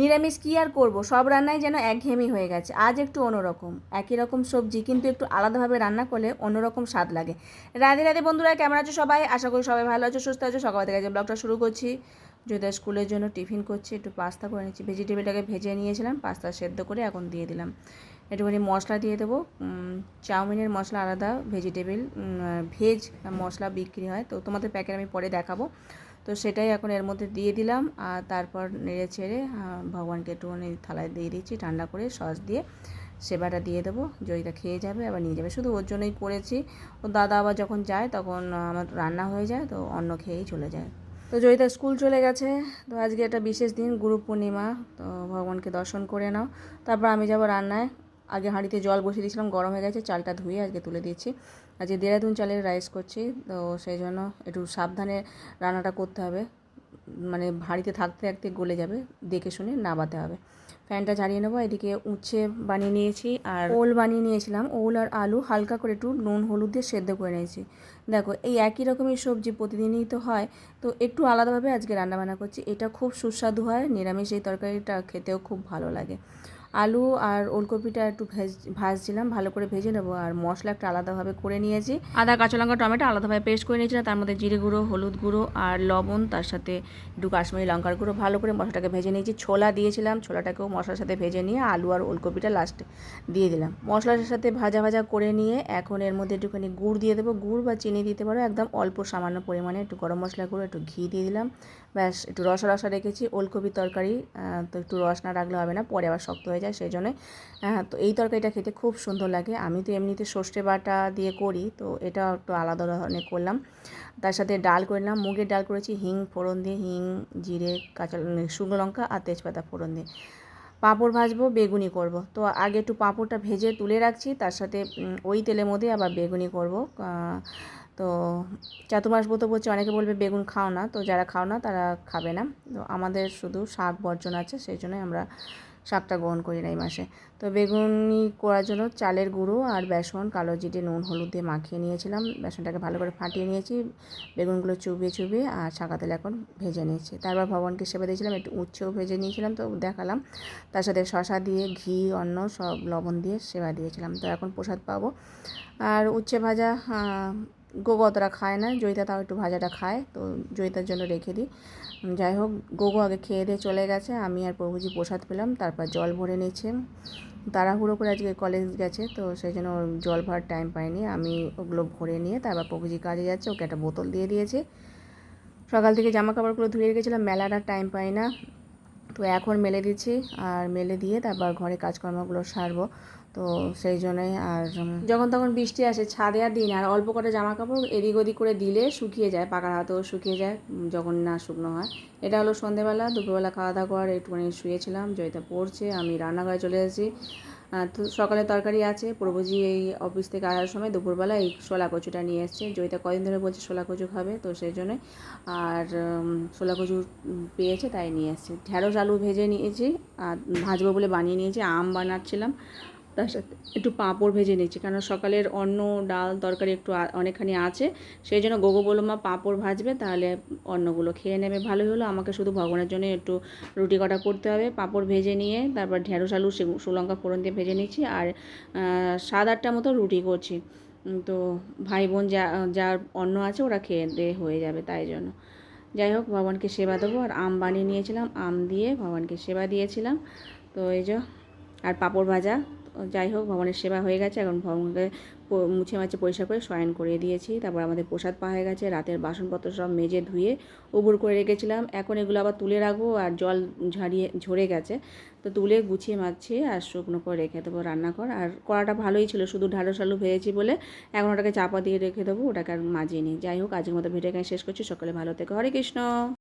নিরামিষ কী আর করব? সব রান্নাই যেন একঘেয়েমি হয়ে গেছে। আজ একটু অন্যরকম। একই রকম সবজি, কিন্তু একটু আলাদাভাবে রান্না করলে অন্যরকম স্বাদ লাগে। রাধে রাধে বন্ধুরা, কেমন আছো সবাই? আশা করি সবাই ভালো আছো, সুস্থ আছো। সকাল থেকে ব্লগটা শুরু করছি। যদি স্কুলের জন্য টিফিন করছি, একটু পাস্তা করে নিচ্ছি। ভেজিটেবিলটাকে ভেজে নিয়েছিলাম, পাস্তা সেদ্ধ করে এখন দিয়ে দিলাম। একটুখানি মশলা দিয়ে দেবো। চাউমিনের মশলা আলাদা ভেজিটেবিল ভেজ মশলা বিক্রি হয়। তো তোমাদের প্যাকেট আমি পরে দেখাবো। তো সেটাই এখন এর মধ্যে দিয়ে দিলাম। আর তারপর নেড়ে ছেড়ে ভগবানকে একটুখানি থালায় দিয়ে দিচ্ছি, ঠান্ডা করে সস দিয়ে। সেবাটা দিয়ে দেবো। জয়িতা খেয়ে যাবে, আবার নিয়ে যাবে। শুধু ওর জন্যই করেছি। ও দাদা আবার যখন যায়, তখন আমার রান্না হয়ে যায়, তো অন্য খেয়েই চলে যায়। তো জয়িতা স্কুল চলে গেছে। তো আজকে একটা বিশেষ দিন, গুরু পূর্ণিমা। তো ভগবানকে দর্শন করে নাও। তারপর আমি যাব রান্নায়। আগে হাঁড়িতে জল বসিয়ে দিয়েছিলাম, গরম হয়ে গেছে, চালটা ধুয়ে আজকে তুলে দিয়েছি। আজকে দেরাদুন চালের রাইস করছি, তো সেই জন্য একটু সাবধানে রান্নাটা করতে হবে। মানে হাঁড়িতে থাকতে থাকতে গলে যাবে, দেখে শুনে নাবাতে হবে। ফ্যানটা ঝাড়িয়ে নেব, এদিকে উচ্ছে বানিয়ে নিয়েছি আর ওল বানিয়ে নিয়েছিলাম, ওল আর আলু হালকা করে একটু নুন, হলুদ দিয়ে সেদ্ধ করে নিয়েছি। দেখো, এই একই রকমের সবজি প্রতিদিনই তো হয়, তো একটু আলাদাভাবে আজকে রান্নাবান্না করছি, এটা খুব সুস্বাদু হয়, নিরামিষ এই তরকারিটা খেতেও খুব ভালো লাগে। আলু আর ওলকপিটা একটু ভেজ, ভাজছিলাম, ভালো করে ভেজে নেব। আর মশলা একটা আলাদাভাবে করে নিয়েছি। আদা, কাঁচা লঙ্কা, টমেটো আলাদাভাবে পেস্ট করে নিয়েছিলাম তার মধ্যে জিরে গুঁড়ো, হলুদ গুঁড়ো আর লবণ, তার সাথে একটু কাশ্মীরি লঙ্কার গুঁড়ো। ভালো করে মশলাটাকে ভেজে নিয়েছি। ছোলা দিয়েছিলাম, ছোলাটাকেও মশলার সাথে ভেজে নিয়ে আলু আর ওলকপিটা লাস্টে দিয়ে দিলাম। মশলার সাথে ভাজা ভাজা করে নিয়ে এখন এর মধ্যে একটুখানি গুড় দিয়ে দেবো। গুড় বা চিনি দিতে পারো, একদম অল্প সামান্য পরিমাণে একটু গরম মশলা গুঁড়ো, একটু ঘি দিয়ে দিলাম। ব্যাস, একটু রসা রসা রেখেছি। ওলকপির তরকারি তো একটু রস না রাখলে হবে না, পরে আবার শক্ত হয়ে যায় সেই জন্য তো এই তরকারিটা খেতে খুব সুন্দর লাগে। আমি তো এমনিতে সর্ষে বাটা দিয়ে করি, তো এটা একটু আলাদা ধরনের করলাম। তার সাথে ডাল করলাম মুগের ডাল করেছি, হিং ফোড়ন দিয়ে, হিং, জিরে, কাঁচা শুকনো লঙ্কা আর তেজপাতা ফোড়ন দিয়ে। পাঁপড় ভাজবো, বেগুনি করব। তো আগে একটু পাঁপড়টা ভেজে তুলে রাখছি, তার সাথে ওই তেলের মধ্যে আবার বেগুনি করব। তো চাতুর্মাস ব্রত বলছে, অনেকে বলবে বেগুন খাও না, তো যারা খাও না তারা খাবে না। তো আমাদের শুধু শাক বর্জন আছে, সেই জন্যই আমরা শাকটা গ্রহণ করি না এই মাসে। তো বেগুনি করার জন্য চালের গুঁড়ো আর বেসন, কালো জিরে, নুন, হলুদ দিয়ে মাখিয়ে নিয়েছিলাম। বেসনটাকে ভালো করে ফাটিয়ে নিয়েছি। বেগুনগুলো চুবিয়ে চুবিয়ে আর ছাকা তেলে এখন ভেজে নিয়েছি। তারপর ভগবানকে সেবা দিয়েছিলাম, একটু উচ্ছেও ভেজে নিয়েছিলাম তো দেখালাম। তার সাথে শশা দিয়ে ঘি, অন্ন সব লবণ দিয়ে সেবা দিয়েছিলাম। তো এখন প্রসাদ পাবো। আর উচ্ছে ভাজা গোগো অতটা খায় না, জয়িতা তাও একটু ভাজাটা খায়, তো জয়িতার জন্য রেখে দিই। যাই হোক, গোগো আগে খেয়ে দিয়ে চলে গেছে, আমি আর প্রভুজি প্রসাদ পেলাম, তারপর জল ভরে নিয়েছে। তাড়াহুড়ো করে আজকে কলেজ গেছে, তো সেই জন্য ওর জল ভরার টাইম পাইনি, আমি ওগুলো ভরে নিয়ে তারপর প্রভুজি কাজে যাচ্ছে, ওকে একটা বোতল দিয়ে দিয়েছে। সকাল থেকে জামা কাপড়গুলো ধুয়ে রেখেছিলাম আর টাইম পাই না, তো এখন মেলে দিচ্ছি, আর মেলে দিয়ে তারপর ঘরে কাজকর্মগুলো সারবো। তো সেই জন্যই আর যখন তখন বৃষ্টি আসে ছাদে আর দিন, আর অল্প করে জামা কাপড় এদিক ওদিক করে দিলে শুকিয়ে যায়, পাকার হাতেও শুকিয়ে যায় যখন না শুকনো হয়। এটা হলো সন্ধেবেলা, দুপুরবেলা খাওয়া দাওয়া করার একটুখানি শুয়েছিলাম, জয়িতা পড়ছে, আমি রান্নাঘরে চলে এসেছি। তো সকালে তরকারি আছে, প্রভুজি এই অফিস থেকে আসার সময় দুপুরবেলা এই শোলা কচুটা নিয়ে এসছে। জয়িতা কদিন ধরে বলছে শোলা কচু খাবে, তো সেই জন্যে আর শোলা কচু পেয়েছে তাই নিয়ে এসছে। ঢ্যাঁড়স আলু ভেজে নিয়েছি, আর ভাজবো বলে বানিয়ে নিয়েছি, আম বানাচ্ছিলাম। তার সাথে একটু পাঁপড় ভেজে নিয়েছি। কারণ সকালের অন্ন, ডাল, তরকারি একটু অনেকখানি আছে। সেই জন্য গোগো বলল, মা, পাঁপড় ভাজবে, তাহলে অন্নগুলো খেয়ে নেবে, ভালোই হলো। আমাকে শুধু ভগবানের জন্য একটু রুটি কটা করতে হবে। পাঁপড় ভেজে নিয়ে তারপর ঢেঁড়স আলু সুলঙ্কা ফোড়ন দিয়ে ভেজে নিচ্ছি আর সাত আটটা মতো রুটি করছি। তো ভাই বোন যা, যার অন্ন আছে ওরা খেয়ে দিয়ে হয়ে যাবে তাই জন্য। যাই হোক, ভগবানকে সেবা দেবো। আর আম বানিয়ে নিয়েছিলাম। আম দিয়ে ভগবানকে সেবা দিয়েছিলাম। তো এই যে, আর পাঁপড় ভাজা যাই হোক, ভগবানের সেবা হয়ে গেছে। এখন ভগবানকে মুছে মাছে পরিষ্কার করে শয়ন করিয়ে দিয়েছি। তারপর আমাদের প্রসাদ পাওয়া হয়ে গেছে। রাতের বাসনপত্র সব মেজে ধুয়ে উবুর করে রেখেছিলাম। এখন এগুলো আবার তুলে রাখব আর জল ঝাড়িয়ে, ঝরে গেছে। তো তুলে গুছিয়ে মাছিয়ে আর শুকনো করে রেখে দেবো রান্নাঘর। আর কড়াটা ভালোই ছিল, শুধু ঢাড়স আলু ভেজেছি বলে এখন ওটাকে চাপা দিয়ে রেখে দেবো, ওটাকে আর মাজিয়ে নিই। যাই হোক, আজকের মতো ভিডিও শেষ করছি। সকালে ভালো থেকে। হরে কৃষ্ণ!